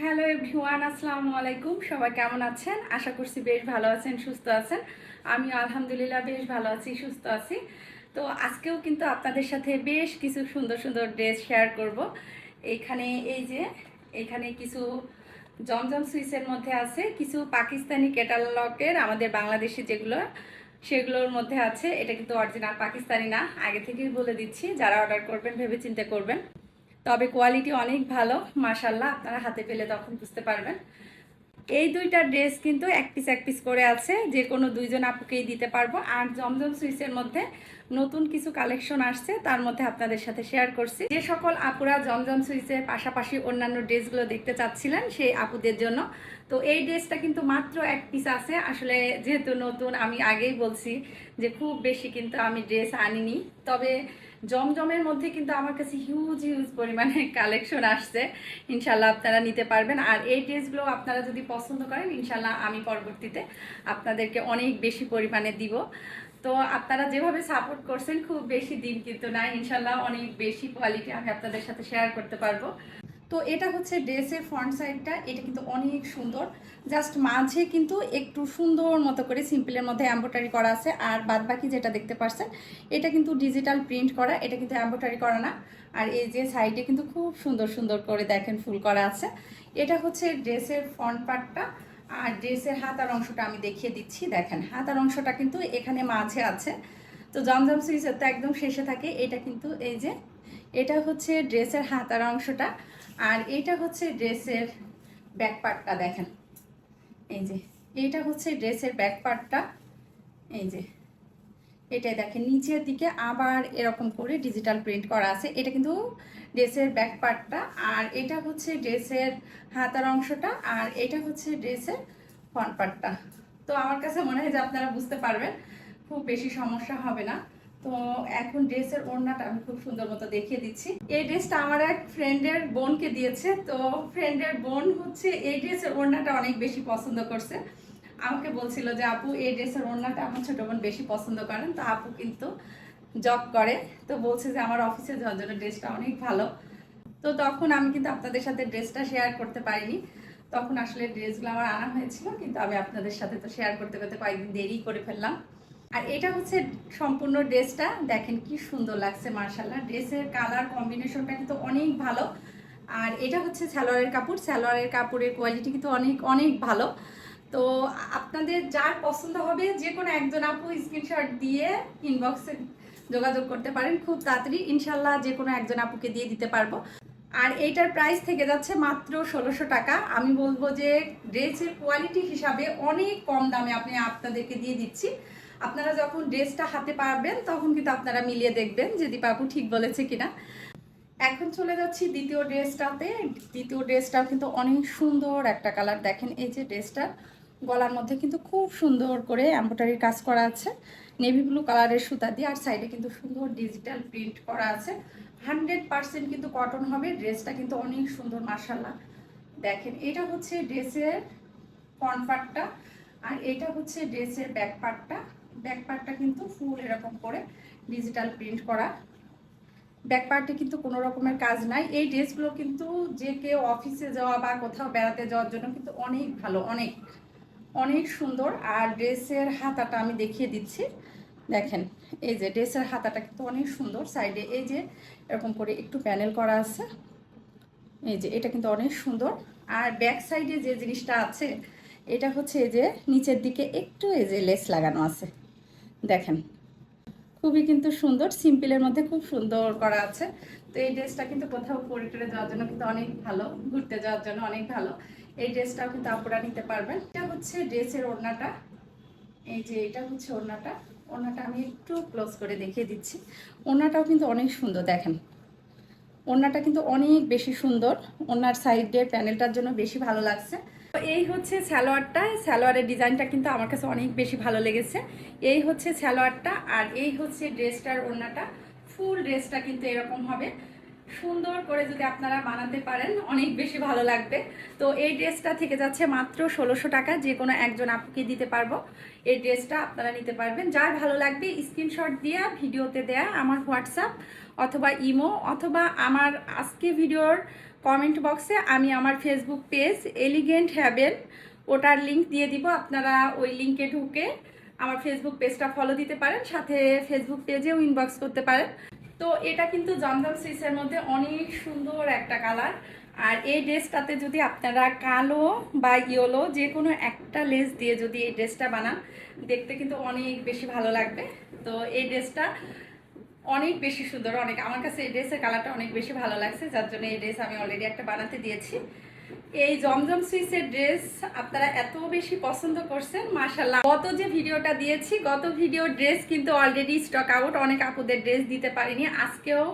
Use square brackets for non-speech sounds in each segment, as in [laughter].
Hello everyone, আসসালামু আলাইকুম। সবাই কেমন আছেন? আশা করছি বেশ ভালো আছেন, সুস্থ আছেন। আমি আলহামদুলিল্লাহ বেশ ভালো আছি, সুস্থ আছি। তো আজকেও কিন্তু আপনাদের সাথে বেশ কিছু সুন্দর সুন্দর ড্রেস শেয়ার করব। এইখানে এই যে এইখানে কিছু জমজম সুইচের মধ্যে আছে, কিছু পাকিস্তানি ক্যাটালগের, আমাদের বাংলাদেশি যেগুলো, সেগুলোর মধ্যে আছে। এটা কিন্তু অরিজিনাল পাকিস্তানি না, আগে থেকেই বলে দিচ্ছি। যারা অর্ডার করবেন ভেবে চিন্তে করবেন। তবে কোয়ালিটি অনেক ভালো মাশাল্লাহ আপনারা হাতে পেলে তখন বুঝতে পারবেন। এই দুইটা ড্রেস কিন্তু এক পিস এক পিস করে আছে, যে কোনো দুইজন আপুকেই দিতে পারব। আর জমজম সুইসের মধ্যে নতুন কিছু কালেকশন আসছে, তার মধ্যে আপনাদের সাথে শেয়ার করছি। যে সকল আপুরা জমজম সুইচের পাশাপাশি অন্যান্য ড্রেসগুলো দেখতে চাচ্ছিলেন সেই আপুদের জন্য। তো এই ড্রেসটা কিন্তু মাত্র এক পিস আছে। আসলে যেহেতু নতুন, আমি আগেই বলছি যে খুব বেশি কিন্তু আমি ড্রেস আনিনি। তবে জমজমের মধ্যে কিন্তু আমার কাছে হিউজ হিউজ পরিমাণে কালেকশন আসছে। ইনশাল্লাহ আপনারা নিতে পারবেন। আর এই ড্রেসগুলো আপনারা যদি পছন্দ করেন ইনশাল্লাহ আমি পরবর্তীতে আপনাদেরকে অনেক বেশি পরিমাণে দিব। তো আপনারা যেভাবে সাপোর্ট করছেন, খুব বেশি দিন কিন্তু না। ইনশাল্লাহ অনেক বেশি কোয়ালিটি আমি আপনাদের সাথে শেয়ার করতে পারব। তো এটা হচ্ছে ড্রেসের ফ্রন্ট সাইডটা এটা কিন্তু অনেক সুন্দর। জাস্ট মাঝে কিন্তু একটু সুন্দর মতো করে সিম্পলের মধ্যে এম্ব্রয়ডারি করা আছে। আর বাদ বাকি যেটা দেখতে পাচ্ছেন এটা কিন্তু ডিজিটাল প্রিন্ট করা। এটা কিন্তু এম্ব্রয়ডারি করা না। আর এই যে সাইডে কিন্তু খুব সুন্দর সুন্দর করে দেখেন ফুল করা আছে। এটা হচ্ছে ড্রেসের ফ্রন্ট পার্টটা আর ড্রেসের হাতার অংশটা আমি দেখিয়ে দিচ্ছি, দেখেন। হাতার অংশটা কিন্তু এখানে মাঝে আছে। তো জমজম সুইচের তো একদম শেষে থাকে, এটা কিন্তু এই যে, এটা হচ্ছে ড্রেসের হাতার অংশটা। আর এটা হচ্ছে ড্রেসের ব্যাক পার্টটা দেখেন। এই যে এইটা হচ্ছে ড্রেসের ব্যাক পার্টটা এই যে এটাই দেখেন, নিচের দিকে আবার এরকম করে ডিজিটাল প্রিন্ট করা আছে। এটা কিন্তু ড্রেসের ব্যাক পার্টটা আর এটা হচ্ছে ড্রেসের হাতার অংশটা, আর এটা হচ্ছে ড্রেসের ফ্রন্ট পার্টটা তো আমার কাছে মনে হয় যে আপনারা বুঝতে পারবেন, খুব বেশি সমস্যা হবে না। তো এখন ড্রেসের ওড়নাটা আমি খুব সুন্দর মতো দেখিয়ে দিচ্ছি। এই ড্রেসটা আমার এক ফ্রেন্ডের বোনকে দিয়েছে, তো ফ্রেন্ডের বোন হচ্ছে এই ড্রেসের ওড়নাটা অনেক বেশি পছন্দ করছে। আমাকে বলছিল যে আপু, এই ড্রেসের ওড়নাটা আমার ছোট বোন বেশি পছন্দ করেন, তো আপু কিন্তু জব করে। তো বলছে যে আমার অফিসে জন্য ড্রেসটা অনেক ভালো। তো তখন আমি কিন্তু আপনাদের সাথে ড্রেসটা শেয়ার করতে পারিনি। তখন আসলে ড্রেসগুলো আমার আনা হয়েছিল, কিন্তু আমি আপনাদের সাথে তো শেয়ার করতে করতে কয়েকদিন দেরি করে ফেললাম। আর এটা হচ্ছে সম্পূর্ণ ড্রেসটা, দেখেন কি সুন্দর লাগছে মার্শাল্লাহ ড্রেসের কালার কম্বিনেশনটা কিন্তু অনেক ভালো। আর এটা হচ্ছে সালোয়ারের কাপড়। সালোয়ারের কাপড়ের কোয়ালিটি কিন্তু অনেক অনেক ভালো। তো আপনাদের যার পছন্দ হবে, যে কোনো একজন আপু স্ক্রিনশট দিয়ে ইনবক্সে যোগাযোগ করতে পারেন। খুব তাড়াতাড়ি ইনশাল্লাহ যে কোনো একজন আপুকে দিয়ে দিতে পারব। আর এইটার প্রাইস থেকে যাচ্ছে মাত্র ষোলোশো টাকা। আমি বলব যে ড্রেসের কোয়ালিটি হিসাবে অনেক কম দামে আপনি আপনাদেরকে দিয়ে দিচ্ছি। আপনারা যখন ড্রেসটা হাতে পাবেন, তখন কিন্তু আপনারা মিলিয়ে দেখবেন যে দীপাপু ঠিক বলেছে কিনা। এখন চলে যাচ্ছি দ্বিতীয় ড্রেসটাতে দ্বিতীয় ড্রেসটাও কিন্তু অনেক সুন্দর একটা কালার দেখেন এই যে ড্রেসটা গলার মধ্যে কিন্তু খুব সুন্দর করে এম্ব্রয়ডারির কাজ করা আছে। নেভি ব্লু কালারের সুতা দিয়ে, আর সাইডে কিন্তু সুন্দর ডিজিটাল প্রিন্ট করা আছে। হান্ড্রেড পার্সেন্ট কিন্তু কটন হবে ড্রেসটা কিন্তু অনেক সুন্দর মার্শাল্লাহ দেখেন, এটা হচ্ছে ড্রেসের ফ্রন্ট পার্টটা আর এটা হচ্ছে ড্রেসের ব্যাক পার্টটা ব্যাক পার্টটা কিন্তু ফুল এরকম করে ডিজিটাল প্রিন্ট করা। ব্যাক পার্টে কিন্তু কোনো রকমের কাজ নাই। এই ড্রেসগুলো কিন্তু যে কেউ অফিসে যাওয়া বা কোথাও বেড়াতে যাওয়ার জন্য কিন্তু অনেক ভালো, অনেক। অনেক সুন্দর। আর ড্রেসের হাতাটা আমি দেখিয়ে দিচ্ছি। দেখেন, এই যে ড্রেসের হাতাটা কিন্তু অনেক সুন্দর। সাইডে এই যে এরকম করে একটু প্যানেল করা আছে। এই যে এটা কিন্তু অনেক সুন্দর। আর ব্যাক সাইডে যে জিনিসটা আছে, এটা হচ্ছে এই যে নিচের দিকে একটু এই যে লেস লাগানো আছে। দেখেন, খুবই কিন্তু সুন্দর। সিম্পলের মধ্যে খুব সুন্দর করা আছে। তো এই ড্রেসটা কিন্তু কোথাও পরে টরে যাওয়ার জন্য কিন্তু অনেক ভালো। ঘুরতে যাওয়ার জন্য অনেক ভালো। এই ড্রেসটাও কিন্তু আপুরা নিতে পারবেন। এটা হচ্ছে ড্রেসের ওড়নাটা। এই যে এটা হচ্ছে ওড়নাটা। ওড়নাটা আমি একটু ক্লোজ করে দেখিয়ে দিচ্ছি। ওড়নাটাও কিন্তু অনেক সুন্দর, দেখেন। ওড়নাটা কিন্তু অনেক বেশি সুন্দর। ওড়নার সাইডের প্যানেলটার জন্য বেশি ভালো লাগছে। তো এই হচ্ছে স্যালোয়ারটা স্যালোয়ারের ডিজাইনটা কিন্তু আমার কাছে অনেক বেশি ভালো লেগেছে। এই হচ্ছে স্যালোয়ারটা আর এই হচ্ছে ড্রেসটার ওড়নাটা। ফুল ড্রেসটা কিন্তু এরকম হবে। সুন্দর করে যদি আপনারা বানাতে পারেন, অনেক বেশি ভালো লাগবে। তো এই ড্রেসটা থেকে যাচ্ছে মাত্র ষোলোশো টাকা, যে কোনো একজন আপুকে দিতে পারব। এই ড্রেসটা আপনারা নিতে পারবেন। যার ভালো লাগবে, স্ক্রিনশট দিয়ে ভিডিওতে দেয়া আমার হোয়াটসঅ্যাপ অথবা ইমো অথবা আমার আজকে ভিডিওর কমেন্ট বক্সে আমি আমার ফেসবুক পেজ এলিগেন্ট হ্যাভেন ওটার লিংক দিয়ে দিব। আপনারা ওই লিঙ্কে ঢুকে আমার ফেসবুক পেজটা ফলো দিতে পারেন, সাথে ফেসবুক পেজেও ইনবক্স করতে পারেন। তো এটা কিন্তু জমজম সুইসের মধ্যে অনেক সুন্দর একটা কালার আর এই ড্রেসটাতে যদি আপনারা কালো বা ইয়েলো যে কোনো একটা লেস দিয়ে যদি এই ড্রেসটা বানান, দেখতে কিন্তু অনেক বেশি ভালো লাগবে। তো এই ড্রেসটা অনেক বেশি সুন্দর, অনেক। আমার কাছে এই ড্রেসের কালারটা অনেক বেশি ভালো লাগছে, যার জন্য এই ড্রেস আমি অলরেডি একটা বানাতে দিয়েছি। এই জমজম সুইসের ড্রেস আপনারা এত বেশি পছন্দ করছেন মাশাল্লাহ গত যে ভিডিওটা দিয়েছি, গত ভিডিও ড্রেস কিন্তু অলরেডি স্টক আউট অনেক আপুদের ড্রেস দিতে পারিনি। আজকেও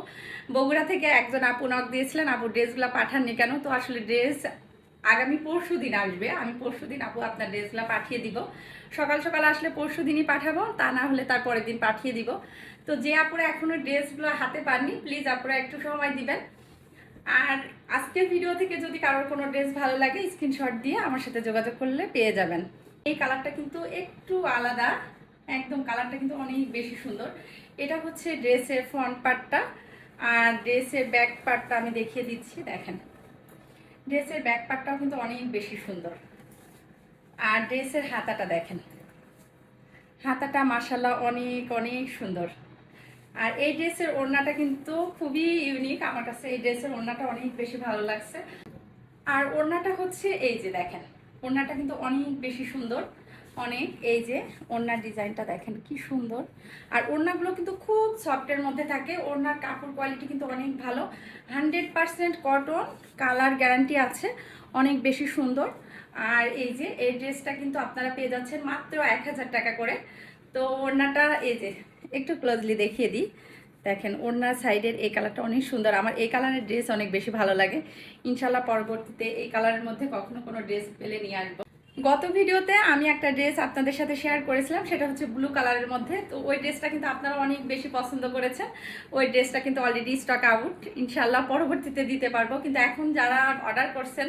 বগুড়া থেকে একজন আপু নক দিয়েছিলেন, আপু ড্রেসগুলো পাঠাননি কেন? তো আসলে ড্রেস আগামী পরশু দিন আসবে। আমি পরশু দিন আপু আপনার ড্রেসগুলো পাঠিয়ে দিব। সকাল সকাল আসলে পরশু দিনই পাঠাবো, তা না হলে তার পরের দিন পাঠিয়ে দিব। তো যে আপুরা এখনও ড্রেসগুলো হাতে পাননি প্লিজ আপুরা একটু সময় দিবেন। আর আজকের ভিডিও থেকে যদি কারোর কোনো ড্রেস ভালো লাগে স্ক্রিনশট দিয়ে আমার সাথে যোগাযোগ করলে পেয়ে যাবেন। এই কালারটা কিন্তু একটু আলাদা, একদম কালারটা কিন্তু অনেক বেশি সুন্দর। এটা হচ্ছে ড্রেসের ফ্রন্ট পার্টটা আর ড্রেসের ব্যাক পার্টটা আমি দেখিয়ে দিচ্ছি, দেখেন। ড্রেসের ব্যাক পার্টটাও কিন্তু অনেক বেশি সুন্দর। আর ড্রেসের হাতাটা দেখেন। হাতাটা মাসাল্লাহ অনেক অনেক সুন্দর। আর এই ড্রেসের ওড়নাটা কিন্তু খুবই ইউনিক আমার কাছে এই ড্রেসের ওড়নাটা অনেক বেশি ভালো লাগছে। আর ওড়নাটা হচ্ছে এই যে দেখেন, ওড়নাটা কিন্তু অনেক বেশি সুন্দর। অনেক, এই যে ওড়নার ডিজাইনটা দেখেন কি সুন্দর। আর ওড়নাগুলো কিন্তু খুব সফটের মধ্যে থাকে। ওড়নার কাপড় কোয়ালিটি কিন্তু অনেক ভালো। Hundred percent cotton colour guarantee আছে। অনেক বেশি সুন্দর। আর এই যে এই ড্রেসটা কিন্তু আপনারা পেয়ে যাচ্ছেন মাত্র এক হাজার টাকা করে। তো ওড়নাটা এই যে একটু ক্লোজলি দেখিয়ে দিই। দেখেন, ওড়নার সাইডের এই কালারটা অনেক সুন্দর। আমার এই কালারের ড্রেস অনেক বেশি ভালো লাগে। ইনশাল্লাহ পরবর্তীতে এই কালারের মধ্যে কখনো কোনো ড্রেস পেলে নিয়ে আসব। গত ভিডিওতে আমি একটা ড্রেস আপনাদের সাথে শেয়ার করেছিলাম, সেটা হচ্ছে ব্লু কালারের মধ্যে। তো ওই ড্রেসটা কিন্তু আপনারা অনেক বেশি পছন্দ করেছেন। ওই ড্রেসটা কিন্তু অলরেডি স্টক আউট ইনশাল্লাহ পরবর্তীতে দিতে পারব। কিন্তু এখন যারা অর্ডার করছেন,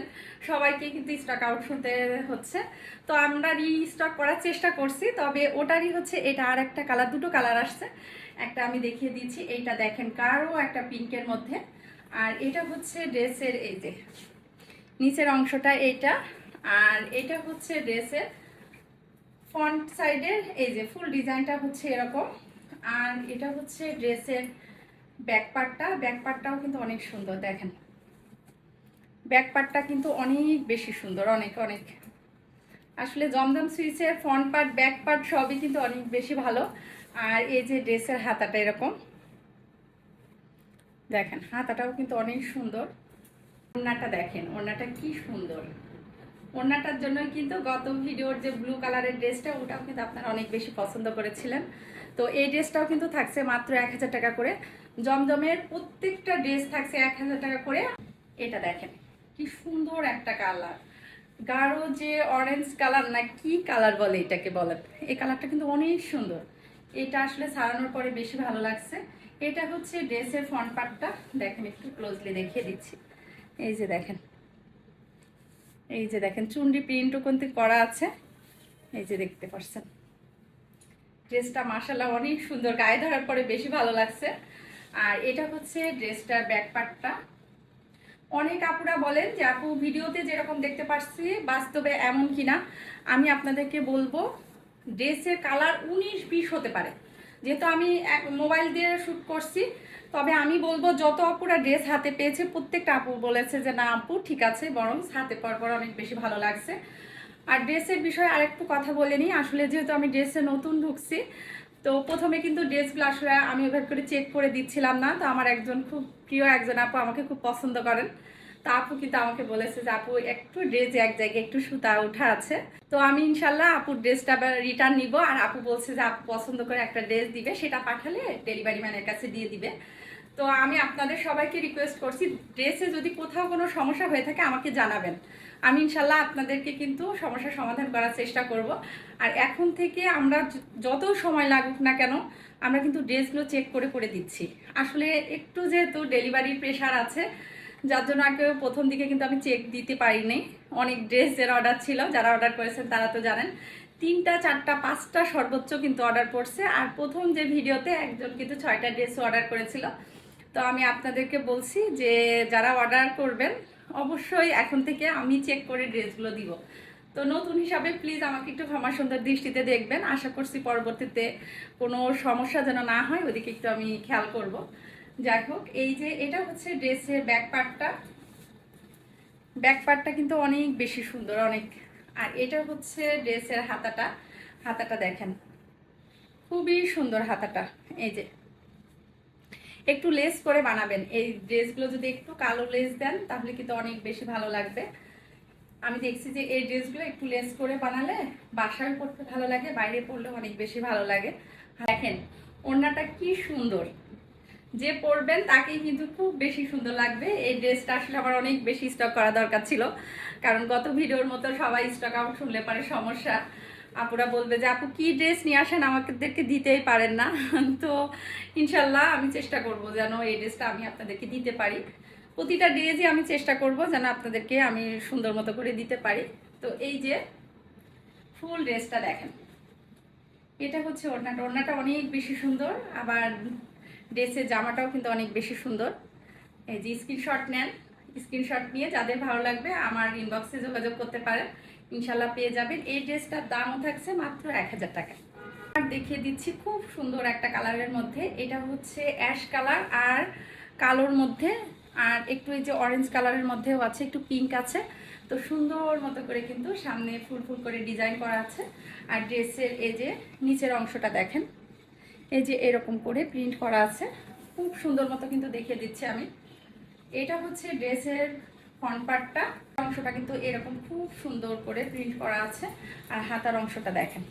সবাইকে কিন্তু স্টক আউট শুনতে হচ্ছে। তো আমরা রিস্টক করার চেষ্টা করছি, তবে ওটারই হচ্ছে এটা আর একটা কালার দুটো কালার আসছে। একটা আমি দেখিয়ে দিচ্ছি, এইটা দেখেন কারও একটা পিঙ্কের মধ্যে। আর এটা হচ্ছে ড্রেসের এই যে, নিচের অংশটা এইটা। আর এটা হচ্ছে ড্রেসের ফ্রন্ট সাইডের, এই যে ফুল ডিজাইনটা হচ্ছে এরকম। আর এটা হচ্ছে ড্রেসের ব্যাক পার্টটা। ব্যাক পার্টটাও কিন্তু অনেক সুন্দর, দেখেন। ব্যাক পার্টটা কিন্তু অনেক বেশি সুন্দর, অনেক অনেক। আসলে জমজম সুইচের ফ্রন্ট পার্ট, ব্যাক পার্ট সবই কিন্তু অনেক বেশি ভালো। আর এই যে ড্রেসের হাতাটা এরকম, দেখেন, হাতাটাও কিন্তু অনেক সুন্দর। ওড়নাটা দেখেন, ওড়নাটা কি সুন্দর। ওড়নাটার জন্য কিন্তু গত ভিডিওর যে ব্লু কালারের ড্রেসটা ওটাও কিন্তু আপনারা অনেক বেশি পছন্দ করেছিলেন। তো এই ড্রেসটাও কিন্তু থাকছে মাত্র এক হাজার টাকা করে। জমজমের প্রত্যেকটা ড্রেস থাকছে এক হাজার টাকা করে। এটা দেখেন, কি সুন্দর একটা কালার গাঢ় যে অরেঞ্জ কালার না কি কালার বলে এটাকে বলেন? এই কালারটা কিন্তু অনেক সুন্দর। এটা আসলে সারানোর পরে বেশি ভালো লাগছে। এটা হচ্ছে ড্রেসের ফ্রন্ট পার্টটা দেখেন একটু ক্লোজলি দেখিয়ে দিচ্ছি। এই যে দেখেন এই যে দেখেন চুন্ডি প্রিন্টও কিন্তু করা আছে। এই যে দেখতে পাচ্ছেন। ড্রেসটা মাসাল্লাহ অনেক সুন্দর, গায়ে ধরার পরে বেশি ভালো লাগছে। আর এটা হচ্ছে ড্রেসটার ব্যাক পার্টটা অনেক আপুরা বলেন যে, আপু, ভিডিওতে যেরকম দেখতে পাচ্ছি, বাস্তবে এমন কিনা? আমি আপনাদেরকে বলব, ড্রেসের কালার উনিশ বিশ হতে পারে। যেহেতু আমি মোবাইল দিয়ে শ্যুট করছি তবে আমি বলব, যত আপুরা ড্রেস হাতে পেয়েছে, প্রত্যেকটা আপু বলেছে যে, না আপু, ঠিক আছে, বরং হাতে পর পর অনেক বেশি ভালো লাগছে। আর ড্রেসের বিষয়ে আরেকটু কথা বলে নিই। আসলে যেহেতু আমি ড্রেসে নতুন ঢুকছি, তো প্রথমে কিন্তু ড্রেসগুলো আসলে আমি ওভাবে করে চেক করে দিচ্ছিলাম না। তো আমার একজন খুব প্রিয় একজন আপু আমাকে খুব পছন্দ করেন। তো আপু কিন্তু আমাকে বলেছে যে, আপু, একটু ড্রেস এক জায়গায়, একটু সুতা ওঠা আছে। তো আমি ইনশাল্লাহ আপুর ড্রেসটা আবার রিটার্ন নিব। আর আপু বলছে যে, আপু পছন্দ করে একটা ড্রেস দিবে, সেটা পাঠালে ডেলিভারি ম্যানের কাছে দিয়ে দিবে। তো আমি আপনাদের সবাইকে রিকোয়েস্ট করছি, ড্রেসে যদি কোথাও কোনো সমস্যা হয়ে থাকে আমাকে জানাবেন। আমি ইনশাল্লাহ আপনাদেরকে কিন্তু সমস্যার সমাধান করার চেষ্টা করব। আর এখন থেকে আমরা যত সময় লাগুক না কেন, আমরা কিন্তু ড্রেসগুলো চেক করে করে দিচ্ছি। আসলে একটু যেহেতু ডেলিভারির প্রেশার আছে যার জন্য আগে প্রথম দিকে কিন্তু আমি চেক দিতে পারিনি। অনেক ড্রেস ড্রেসের অর্ডার ছিল, যারা অর্ডার করেছেন তারা তো জানেন। তিনটা, চারটা, পাঁচটা সর্বোচ্চ কিন্তু অর্ডার পড়ছে। আর প্রথম যে ভিডিওতে একজন কিন্তু ছয়টা ড্রেস অর্ডার করেছিল। তো আমি আপনাদেরকে বলছি যে, যারা অর্ডার করবেন, অবশ্যই এখন থেকে আমি চেক করে ড্রেসগুলো দিব। তো নতুন হিসাবে প্লিজ আমাকে একটু ক্ষমা সুন্দর দৃষ্টিতে দেখবেন। আশা করছি পরবর্তীতে কোনো সমস্যা যেন না হয়, ওদিকে একটু আমি খেয়াল করব। যাই হোক, এই যে এটা হচ্ছে ড্রেসের ব্যাক পার্টটা ব্যাক পার্টটা কিন্তু অনেক বেশি সুন্দর, অনেক। আর এটা হচ্ছে ড্রেসের হাতাটা। হাতাটা দেখেন, খুবই সুন্দর হাতাটা। এই যে, একটু লেস করে বানাবেন। এই ড্রেসগুলো যদি একটু কালো লেস দেন, তাহলে কিন্তু অনেক বেশি ভালো লাগবে। আমি দেখছি যে এই ড্রেসগুলো একটু লেস করে বানালে বাসায় পরতে ভালো লাগে, বাইরে পরলে অনেক বেশি ভালো লাগে। দেখেন, ওড়নাটা কি সুন্দর। যে পরবেন তাকেই কিন্তু খুব বেশি সুন্দর লাগবে। এই ড্রেসটা আসলে আমার অনেক বেশি স্টক করা দরকার ছিল। কারণ গত ভিডিওর মতো সবাই স্টক আউট শুনলে পারে সমস্যা। আপুরা বলবে যে, আপু, কি ড্রেস নিয়ে আসেন? আমাদেরকে দিতেই পারেন না। [laughs] তো ইনশাল্লাহ আমি চেষ্টা করব যেন এই ড্রেসটা আমি আপনাদেরকে দিতে পারি। প্রতিটা ড্রেসই আমি চেষ্টা করব যেন আপনাদেরকে আমি সুন্দর মতো করে দিতে পারি। তো এই যে ফুল ড্রেসটা দেখেন। এটা হচ্ছে ওড়নাটা। ওড়নাটা অনেক বেশি সুন্দর। আবার ড্রেসের জামাটাও কিন্তু অনেক বেশি সুন্দর। এই যে স্ক্রিনশট নেন স্ক্রিনশট নিয়ে যাদের ভালো লাগবে আমার ইনবক্সে যোগাযোগ করতে পারেন, ইনশাল্লাহ পেয়ে যাবেন। এই ড্রেসটার দামও থাকছে মাত্র এক হাজার টাকা। আর দেখিয়ে দিচ্ছি খুব সুন্দর একটা কালারের মধ্যে। এটা হচ্ছে অ্যাশ কালার আর কালোর মধ্যে। আর একটু এই যে অরেঞ্জ কালারের মধ্যেও আছে, একটু পিঙ্ক আছে। তো সুন্দর মতো করে কিন্তু সামনে ফুল ফুল করে ডিজাইন করা আছে। আর ড্রেসের এই যে নিচের অংশটা দেখেন। এই যে এরকম করে প্রিন্ট করা আছে। খুব সুন্দর মতো কিন্তু দেখিয়ে দিচ্ছি আমি। এটা হচ্ছে ড্রেসের ফ্রন্ট পার্টটা অংশটা কিন্তু এরকম খুব সুন্দর করে প্রিন্ট করা আছে। আর হাতার অংশটা দেখেন।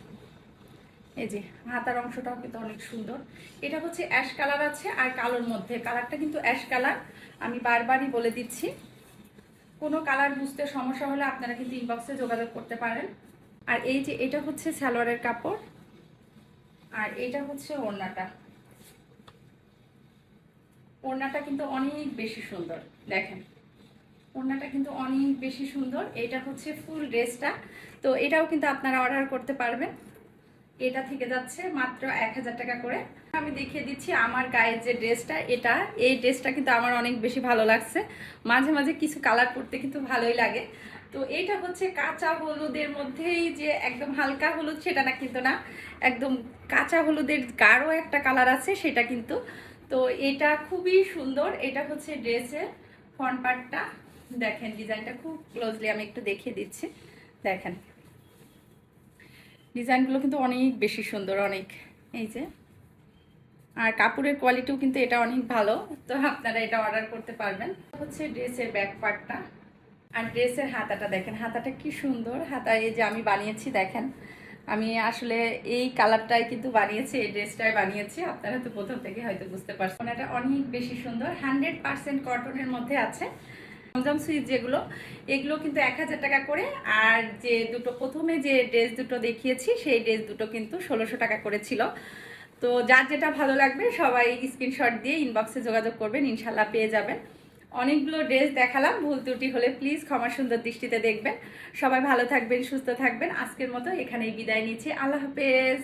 এই যে হাতার অংশটাও কিন্তু অনেক সুন্দর। এটা হচ্ছে অ্যাশ কালার আছে আর কালোর মধ্যে। কালারটা কিন্তু অ্যাশ কালার আমি বারবারই বলে দিচ্ছি। কোনো কালার বুঝতে সমস্যা হলে আপনারা কিন্তু ইনবক্সে যোগাযোগ করতে পারেন। আর এই যে এটা হচ্ছে সালোয়ারের কাপড়। আর এটা হচ্ছে ওড়নাটা। ওড়নাটা কিন্তু অনেক বেশি সুন্দর, দেখেন। ওড়নাটা কিন্তু অনেক বেশি সুন্দর। এটা হচ্ছে ফুল ড্রেসটা। তো এটাও কিন্তু আপনারা অর্ডার করতে পারবেন। এটা থেকে যাচ্ছে মাত্র এক হাজার টাকা করে। আমি দেখিয়ে দিচ্ছি আমার গায়ের যে ড্রেসটা, এটা। এই ড্রেসটা কিন্তু আমার অনেক বেশি ভালো লাগছে। মাঝে মাঝে কিছু কালার করতে কিন্তু ভালোই লাগে। তো এইটা হচ্ছে কাঁচা হলুদের মধ্যেই যে একদম হালকা হলুদ, সেটা না কিন্তু না, একদম কাঁচা হলুদের গাঢ় একটা কালার আছে, সেটা কিন্তু। তো এটা খুবই সুন্দর, এটা হচ্ছে ড্রেসের ফ্রন্ট পার্টটা দেখেন ডিজাইনটা খুব ক্লোজলি আমি একটু দেখিয়ে দিচ্ছি। দেখেন। ডিজাইনগুলো কিন্তু অনেক বেশি সুন্দর, অনেক, এই যে। আর কাপড়ের কোয়ালিটিও কিন্তু এটা অনেক ভালো, তো আপনারা এটা অর্ডার করতে পারবেন। হচ্ছে ড্রেসের ব্যাক পার্টটা আর ড্রেসের হাতাটা দেখেন, হাতাটা কি সুন্দর। হাতা এই যে আমি বানিয়েছি, দেখেন। আমি আসলে এই কালারটাই কিন্তু বানিয়েছি, এই ড্রেসটাই বানিয়েছি। আপনারা তো প্রথম থেকে হয়তো বুঝতে পারছেন। এটা অনেক বেশি সুন্দর, হান্ড্রেড পার্সেন্ট কটনের মধ্যে আছে। জমজম সুইচ যেগুলো, এগুলো কিন্তু এক হাজার টাকা করে। আর যে দুটো, প্রথমে যে ড্রেস দুটো দেখিয়েছি, সেই ড্রেস দুটো কিন্তু ষোলোশো টাকা করে ছিল। তো যার যেটা ভালো লাগবে, সবাই স্ক্রিনশট দিয়ে ইনবক্সে যোগাযোগ করবেন, ইনশাল্লাহ পেয়ে যাবেন। অনেকগুলো ড্রেস দেখালাম, ভুল ত্রুটি হলে প্লিজ ক্ষমা সুন্দর দৃষ্টিতে দেখবেন। সবাই ভালো থাকবেন, সুস্থ থাকবেন। আজকের মতো এখানেই বিদায় নিচ্ছি। আল্লাহ হাফেজ।